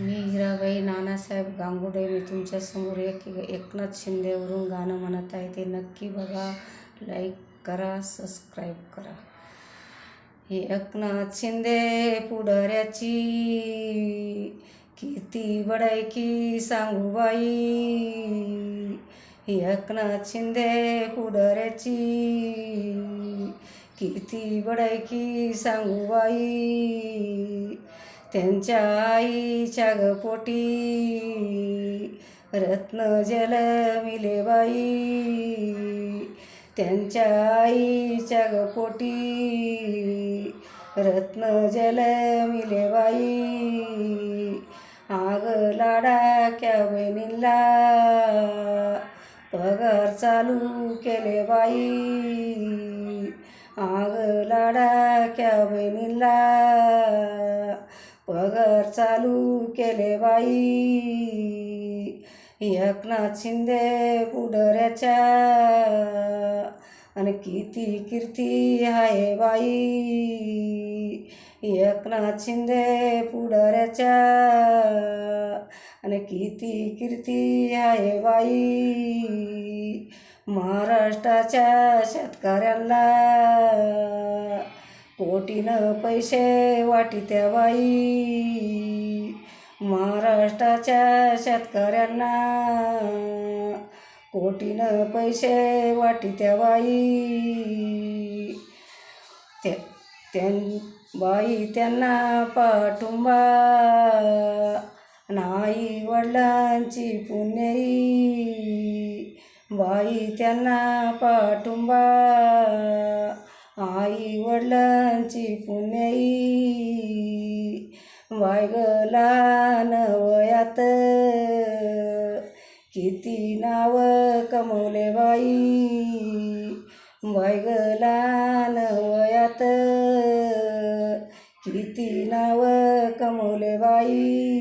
मी हिराबाई नानासाहेब गांगुडे मी तुमच्यासमोर एक एकनाथ शिंदेवरून गाणं म्हणत आहे. ते नक्की बघा लाईक करा सबस्क्राईब करा. हे एकनाथ शिंदे पुढाऱ्याची किती बडायकी सांगू बाई. ही एकनाथ शिंदे पुढाऱ्याची किती बडायकी सांगू बाई. त्यांच्या आईच्या ग पोटी रत्न जल मिले बाई. त्यांच्या आईच्या गपोटी रत्न जल मिले बाई. आग लाडा क्या बहिणीला पगार चालू केले बाई. आग लाडा क्या बहिणीला पगार चालू केले बाई. एकनाथ शिंदे पुढऱ्याच्या. आणि किती कीर्ती आहे बाई. एकनाथ शिंदे पुढऱ्याच्या. आणि किती कीर्ती आहे बाई. महाराष्ट्राच्या शेतकऱ्यांना. कोटीनं पैसे वाटित्या बाई. महाराष्ट्राच्या शेतकऱ्यांना कोटीनं पैसे वाटित्या बाई. त्या त्यां बाई त्यांना पाठुंबा नाही वडिलांची पुण्याई बाई त्यांना पाठुंबा आई वडिलांची पुण्याई. वायगला नवयात. किती नाव कमवले बाई. वायगला नवयात. किती नाव कमवले बाई.